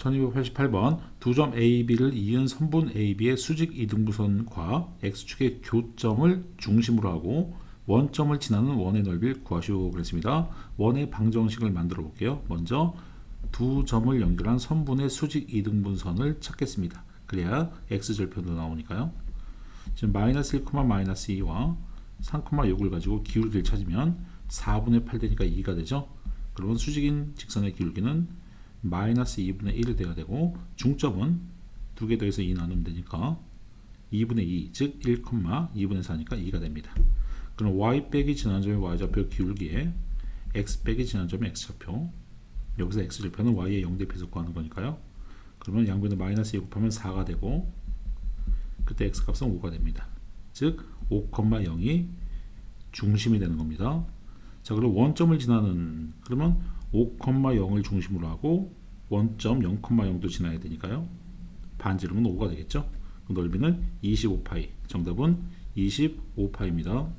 1288번 두 점 AB를 이은 선분 AB의 수직 이등분선과 x축의 교점을 중심으로 하고 원점을 지나는 원의 넓이를 구하시오 그랬습니다. 원의 방정식을 만들어 볼게요. 먼저 두 점을 연결한 선분의 수직 이등분선을 찾겠습니다. 그래야 x절편도 나오니까요. 지금 마이너스 1, 마이너스 2와 3,6을 가지고 기울기를 찾으면 4분의 8 되니까 2가 되죠. 그러면 수직인 직선의 기울기는 마이너스 2분의 1이 돼야 되고 중점은 두 개 더해서 2 나누면 되니까 2분의 2, 즉 1, 2분의 4니까 2가 됩니다. 그럼 y 빼기 지난점의 y좌표 기울기에 x 빼기 지난점의 x좌표 여기서 x절표는 y의 0대표에서 구하는 거니까요. 그러면 양변을 마이너스 2 곱하면 4가 되고 그때 x 값은 5가 됩니다. 즉 5,0이 중심이 되는 겁니다. 자, 그럼 원점을 지나는 그러면 5,0을 중심으로 하고 원점 0,0도 지나야 되니까요. 반지름은 5가 되겠죠. 그 넓이는 25파이. 정답은 25파입니다.